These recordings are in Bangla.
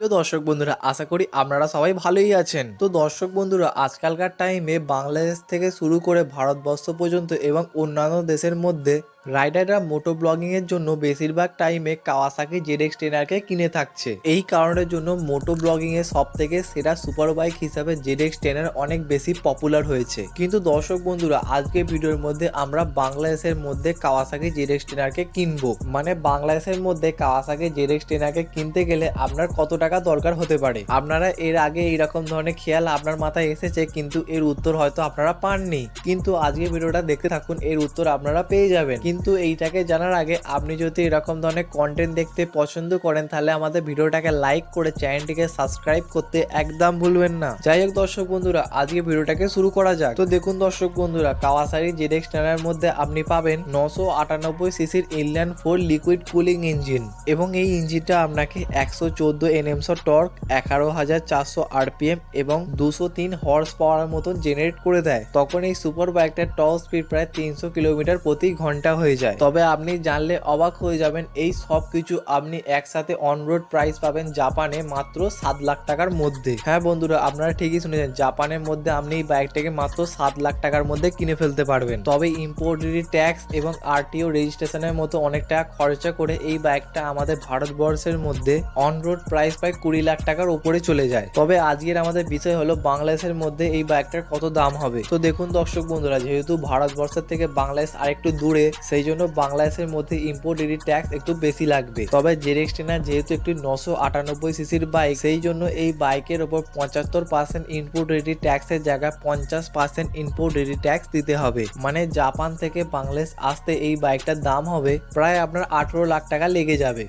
তো দর্শক বন্ধুরা, আশা করি আপনারা সবাই ভালোই আছেন। তো দর্শক বন্ধুরা, আজকালকার টাইমে বাংলাদেশ থেকে শুরু করে ভারতবর্ষ পর্যন্ত এবং অন্যান্য দেশের মধ্যে রাইডাররা মোটো ব্লগিং এর জন্য বেশিরভাগ টাইমে কাওয়াসাকি জেডএক্স ট্রেনারকে কিনে থাকছে। এই কারণের জন্য মোটো ব্লগিং এর সব থেকে সেরা সুপার বাইক হিসাবে জেডএক্স ট্রেনার অনেক বেশি পপুলার হয়েছে। কিন্তু দর্শক বন্ধুরা, আজকে ভিডিওর মধ্যে আমরা বাংলাদেশের মধ্যে কাওয়াসাকি জেডএক্স ট্রেনারকে কিনবো। মানে বাংলাদেশের মধ্যে কাওয়াসাকি জেডএক্স ট্রেনারকে কিনতে গেলে আপনার কত টাকা দরকার হতে পারে? আপনারা এর আগে এইরকম ধরনের খেয়াল আপনার মাথায় এসেছে, কিন্তু এর উত্তর হয়তো আপনারা পাননি। কিন্তু আজকে ভিডিওটা দেখতে থাকুন, এর উত্তর আপনারা পেয়ে যাবেন। কিন্তু এইটাকে জানার আগে আপনি যদি এরকম ধরনের কন্টেন্ট দেখতে পছন্দ করেন, তাহলে আমাদের ভিডিওটাকে লাইক করে চ্যানেলটিকে সাবস্ক্রাইব করতে একদম ভুলবেন না। যাই হোক দর্শক বন্ধুরা, আজকে ভিডিওটাকে শুরু করা যাক। তো দেখুন দর্শক বন্ধুরা কাওয়াসারি জেডেক্স টেনার মধ্যে আপনি পাবেন নশো আটানব্বই সিসির inline four liquid cooling engine এবং এই ইঞ্জিনটা আপনাকে একশো চোদ্দ এনএমসো টর্ক এগারো হাজার চারশো আরপিএম এবং দুশো তিন হর্স পাওয়ার মতন জেনারেট করে দেয়। তখন এই সুপার বাইকটার টপ স্পিড প্রায় তিনশো কিলোমিটার প্রতি ঘণ্টা হয়ে যায়। তবে আপনি জানলে অবাক হয়ে যাবেন, এই সব কিছু আপনি একসাথে অন রোড প্রাইস পাবেন জাপানে মাত্র সাত লাখ টাকার মধ্যে। হ্যাঁ বন্ধুরা, আপনারা ঠিকই শুনেছেন, জাপানের মধ্যে আপনি এই বাইকটাকে মাত্র সাত লাখ টাকার মধ্যে কিনে ফেলতে পারবেন। তবে ইম্পোর্ট ট্যাক্স এবং আরটিও রেজিস্ট্রেশনের মতো অনেক টাকা খরচা করে এই বাইকটা আমাদের ভারতবর্ষের মধ্যে অন রোড প্রাইস প্রায় কুড়ি লাখ টাকার উপরে চলে যায়। তবে আজকের আমাদের বিষয় হলো বাংলাদেশের মধ্যে এই বাইকটার কত দাম হবে। তো দেখুন দর্শক বন্ধুরা, যেহেতু ভারতবর্ষের থেকে বাংলাদেশ আরেকটু দূরে সেই জন্য বাংলাদেশের মধ্যে ইম্পোর্ট ডিউটি ট্যাক্স একটু বেশি লাগবে। তবে জেরেক্স টেনার যেহেতু একটি নশো আটানব্বই সিসির বাইক সেই জন্য এই বাইকের ওপর পঁচাত্তর পার্সেন্ট ইনপুট ডিউটি ট্যাক্সের জায়গায় পঞ্চাশ পার্সেন্ট ইনপুট ডিউটি ট্যাক্স দিতে হবে। মানে জাপান থেকে বাংলাদেশ আসতে এই বাইকটার দাম হবে প্রায় আপনার আঠেরো লাখ টাকা লেগে যাবে।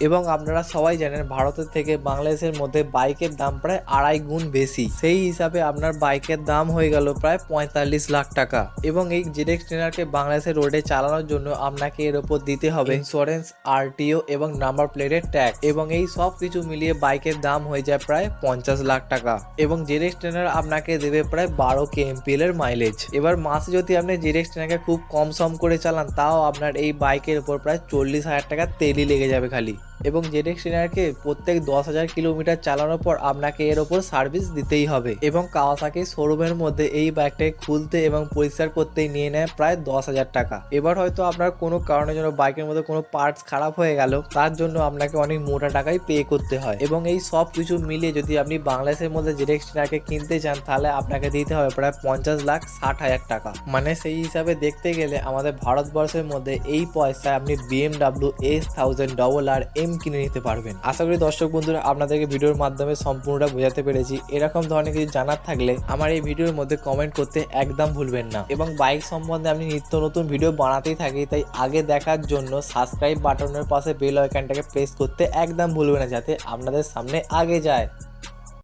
এবং আপনারা সবাই জানেন ভারতের থেকে বাংলাদেশের মধ্যে বাইকের দাম প্রায় আড়াই গুণ বেশি। সেই হিসাবে আপনার বাইকের দাম হয়ে গেল প্রায় পঁয়তাল্লিশ লাখ টাকা। এবং এই জেডেক্স ট্রেনারকে বাংলাদেশের রোডে চালানোর জন্য আপনাকে এর ওপর দিতে হবে ইন্স্যুরেন্স আরটিও এবং নাম্বার প্লেটের ট্যাক্স এবং এই সব কিছু মিলিয়ে বাইকের দাম হয়ে যায় প্রায় পঞ্চাশ লাখ টাকা। এবং জেডেক্স ট্রেনার আপনাকে দেবে প্রায় বারো কে এমপিএল এর মাইলেজ এবার মাসে যদি আপনি জেডেক্স ট্রেনারকে খুব কম সম করে চালান, তাও আপনার এই বাইকের উপর প্রায় চল্লিশ হাজার টাকা তেলই লেগে যাবে খালি। এবং জেডেক্স ট্রেনারকে প্রত্যেক দশ হাজার কিলোমিটার চালানোর পর আপনাকে এর ওপর সার্ভিস দিতেই হবে। এবং কাওয়াসাকি শোরুমের মধ্যে এই বাইকটাকে খুলতে এবং পরিষ্কার করতেই নিয়ে নেয় প্রায় দশ হাজার টাকা। এবার হয়তো আপনার কোনো কারণের জন্য বাইকের মধ্যে কোনো পার্টস খারাপ হয়ে গেল, তার জন্য আপনাকে অনেক মোটা টাকাই পে করতে হয়। এবং এই সব কিছু মিলিয়ে যদি আপনি বাংলাদেশের মধ্যে জেডেক্স ট্রেনারকে কিনতে চান, তাহলে আপনাকে দিতে হবে প্রায় পঞ্চাশ লাখ ষাট হাজার টাকা। মানে সেই হিসাবে দেখতে গেলে আমাদের ভারতবর্ষের মধ্যে এই পয়সায় আপনি BMW S thousand double R M কিনে নিতে পারবেন। আশা করি দর্শক বন্ধুরা, আপনাদেরকে ভিডিওর মাধ্যমে সম্পূর্ণটা বোঝাতে পেরেছি। এরকম ধরনের কিছু জানার থাকলে আমার এই ভিডিওর মধ্যে কমেন্ট করতে একদম ভুলবেন না। এবং বাইক সম্বন্ধে আমি নিত্য নতুন ভিডিও বানাতেই থাকি, তাই আগে দেখার জন্য সাবস্ক্রাইব বাটনের পাশে বেল আইকনটাকে প্রেস করতে একদম ভুলবেন না, যাতে আপনাদের সামনে আগে যায়।